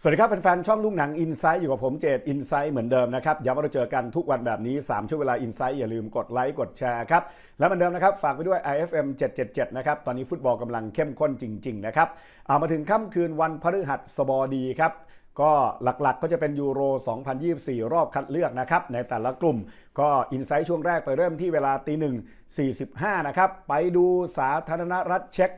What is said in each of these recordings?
สวัสดีครับแฟนๆช่องลูกหนังอินไซต์อยู่กับผมเจดอินไซต์เหมือนเดิมนะครับย้ำว่าเราเจอกันทุกวันแบบนี้ 3 ช่วงเวลาอินไซต์อย่าลืมกดไลค์กดแชร์ครับ และเหมือนเดิมนะครับ ฝากไปด้วย IFM 777 นะครับ ตอนนี้ฟุตบอลกำลังเข้มข้นจริง ๆ นะครับ เอามาถึงค่ำคืนวันพฤหัสบดีครับก็หลักๆก็จะเป็นยูโร 2024 รอบคัดเลือกนะครับ ในแต่ละกลุ่ม ก็อินไซต์ช่วงแรกไปเริ่มที่เวลาตีหนึ่ง45นะครับไปดูสาธารณรัฐเช็ก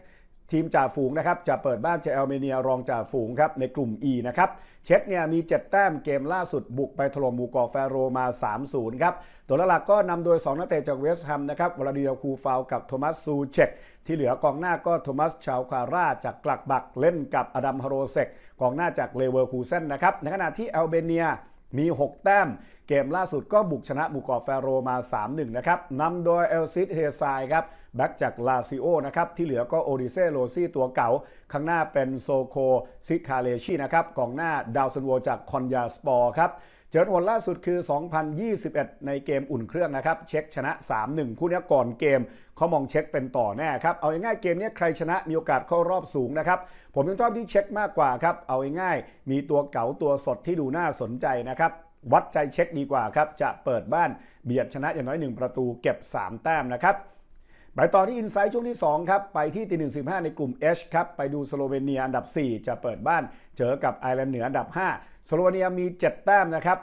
ทีมจ่าฝูงนะครับจะเปิดบ้านเจอแอลเมเนียรองจ่าฝูงครับในกลุ่ม E นะครับเช็กเนี่ยมี 7 แต้มเกมล่าสุดบุกไปถล่มมูกอแฟโรมา 3-0 ครับตัวหลักๆก็นำโดย 2 นักเตะจากเวสต์แฮมนะครับวลาดิเอลคูฟาวกับโทมัสซูเชกที่เหลือกองหน้าก็โทมัสชาวคาร่าจากกลักบักเล่นกับอดัมฮาโรเซกกองหน้าจากเลเวอร์คูเซนนะครับในขณะที่แอลเบเนีย มี 6 แต้ม เกมล่าสุดก็บุกชนะบุกอแฟโรมา 3-1 นะครับนำโดยเอลซิดเฮซายครับแบ็กจากลาซิโอนะครับ ที่เหลือก็โอดิเซโรซี่ตัวเก่า ข้างหน้าเป็นโซโคซิคาเลชีนะครับกองหน้าดาวซันโวจากคอนยาสปอร์ครับ เจอผลล่าสุดคือ 2021 ในเกมอุ่นเครื่องนะครับ เช็คชนะ 3-1 คู่นี้ก่อนเกมเขามองเช็คเป็นต่อแน่ครับ เอาง่ายๆเกมนี้ใครชนะมีโอกาสเข้ารอบสูงนะครับ ผมยังชอบที่เช็คมากกว่าครับ เอาง่ายๆมีตัวเก๋าตัวสดที่ดูน่าสนใจนะครับวัดใจเช็คดีกว่าครับ จะเปิดบ้านเบียดชนะอย่างน้อย 1 ประตูเก็บ 3 แต้มนะครับ ไปต่อที่อินไซต์ช่วงที่ 2 ครับ ไปที่ตีหนึ่งสิในกลุ่ม H ครับ ไปดูสโลเวเนียอันดับ 4 จะเปิดบ้านเจอกับไอร์แลนด์เหนืออันดับ 5 สโลเวเนียมี 7 แต้มนะครับ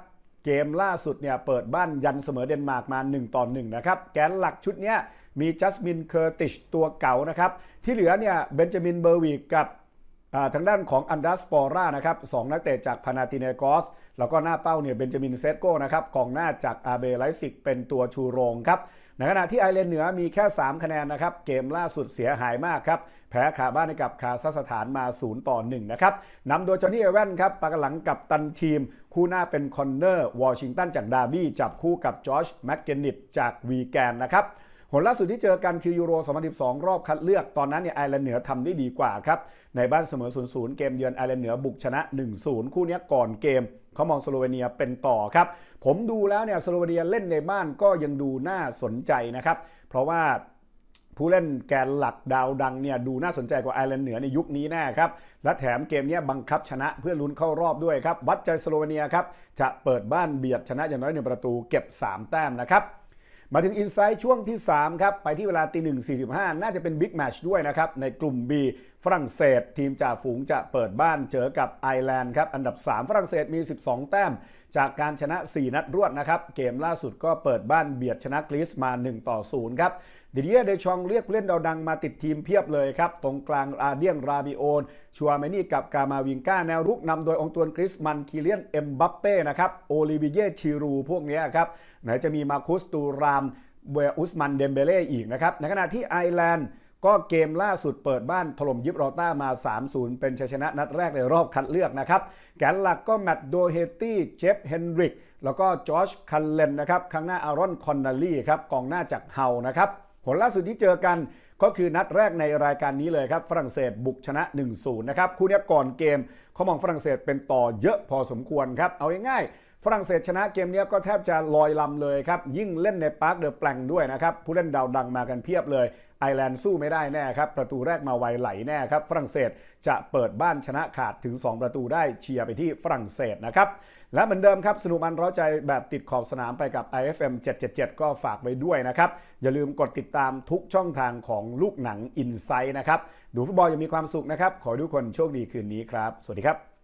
เกมล่าสุดเนี่ยเปิดบ้านยันเสมอเดนมาร์กมา 1 ต่อ 1 นะครับ แกนหลักชุดเนี้ยมีจัสมินเคอร์ติชตัวเก่านะครับ ที่เหลือเนี่ยเบนจามินเบอร์วิกับ ทางด้านของอันดัสปอร่านะครับสองนักเตะจากพานาติเนกอส แล้วก็หน้าเป้าเนี่ยเบนจามินเซตโก้นะครับกองหน้าจากอาเบไลซิกเป็นตัวชูโรงครับในขณะที่ไอร์แลนเหนือมีแค่ 3 คะแนนนะครับ เกมล่าสุดเสียหายมากครับ แพ้ขาบ้านให้กับคาซัคสถานมา 0 ต่อ 1 นะครับนำโดยจอห์นนี่เอเวนครับปากหลังกับตันทีม คู่หน้าเป็นคอนเนอร์ วอชิงตันจากดาร์บี้จับคู่กับจอชแมกเกนิตจากวีแกนนะครับ ลล่าสุดที่เจอกันคือยูโร 2012 รอบคัดเลือกตอนนั้นเนี่ยไอร์แลนด์เหนือทำได้ดีกว่าครับ ในบ้านเสมอ 0-0 เกมเยือนไอร์แลนด์เหนือบุกชนะ 1-0 คู่นี้ก่อนเกมเขามองสโลเวเนียเป็นต่อครับ ผมดูแล้วเนี่ยสโลเวเนียเล่นในบ้านก็ยังดูน่าสนใจนะครับ เพราะว่าผู้เล่นแกนหลักดาวดังเนี่ยดูน่าสนใจกว่าไอร์แลนด์เหนือในยุคนี้แน่ครับ และแถมเกมนี้บังคับชนะเพื่อลุ้นเข้ารอบด้วยครับ วัดใจสโลเวเนียครับจะเปิดบ้านเบียดชนะอย่างน้อยหนึ่งประตูเก็บ 3 แต้มนะครับ มาถึงอินไซต์ช่วงที่ 3 ครับ ไปที่เวลาตีหนึ่งสี่สิบห้าน่าจะเป็นบิ๊กแมชด้วยนะครับ ในกลุ่ม B ฝรั่งเศส ทีมจ่าฝูงจะเปิดบ้านเจอกับไอร์แลนด์ครับ อันดับ 3 ฝรั่งเศสมี 12 แต้ม จากการชนะ 4 นัดรวดนะครับ เกมล่าสุดก็เปิดบ้านเบียดชนะกรีซมา 1 ต่อ 0 ครับดิเดียเดชองเรียกผู้เล่นดาวดังมาติดทีมเพียบเลยครับ ตรงกลางอาเดียนราบิโอนชัวเมนี่กับกามาวิงก้า แนวรุกนำโดยองตวนกริสมันคิเลียนเอ็มบัปเป้นะครับโอลิวิเยชิรูพวกนี้ครับ ไหนจะมีมาคุสตูรามเวอุสมันเดมเบเล่อีกนะครับในขณะที่ไอร์แลนด์ ก็เกมล่าสุดเปิดบ้านถล่มยิบรอต้ามา 3-0 เป็นชัยชนะนัดแรกในรอบคัดเลือกนะครับ แกนหลักก็แมตต์โดเฮตี้เจฟเฮนริก แล้วก็จอร์จคันเลนนะครับข้างหน้าอารอนคอนนาลีครับกองหน้าจากเฮานะครับ ผลล่าสุดที่เจอกันก็คือนัดแรกในรายการนี้เลยครับ ฝรั่งเศสบุกชนะ 1-0 นะครับ คู่นี้ก่อนเกมเขามองฝรั่งเศสเป็นต่อเยอะพอสมควรครับ เอาง่าย ฝรั่งเศสชนะเกมนี้ก็แทบจะลอยลำเลยครับ ยิ่งเล่นในปาร์คเดอะแปลงด้วยนะครับ ผู้เล่นดาวดังมากันเพียบเลย ไอร์แลนด์สู้ไม่ได้แน่ครับ ประตูแรกมาไวไหลแน่ครับ ฝรั่งเศสจะเปิดบ้านชนะขาดถึง 2 ประตูได้เชียร์ไปที่ฝรั่งเศสนะครับ และเหมือนเดิมครับ สนุกมันร้าใจแบบติดขอบสนามไปกับ IFM 777 ก็ฝากไว้ด้วยนะครับ อย่าลืมกดติดตามทุกช่องทางของลูกหนัง i n s i ซ h t นะครับ ดูฟุตบอลยังมีความสุขนะครับ ขอให้ทุกคนโชคดีคืนนี้ครับ สวัสดีครับ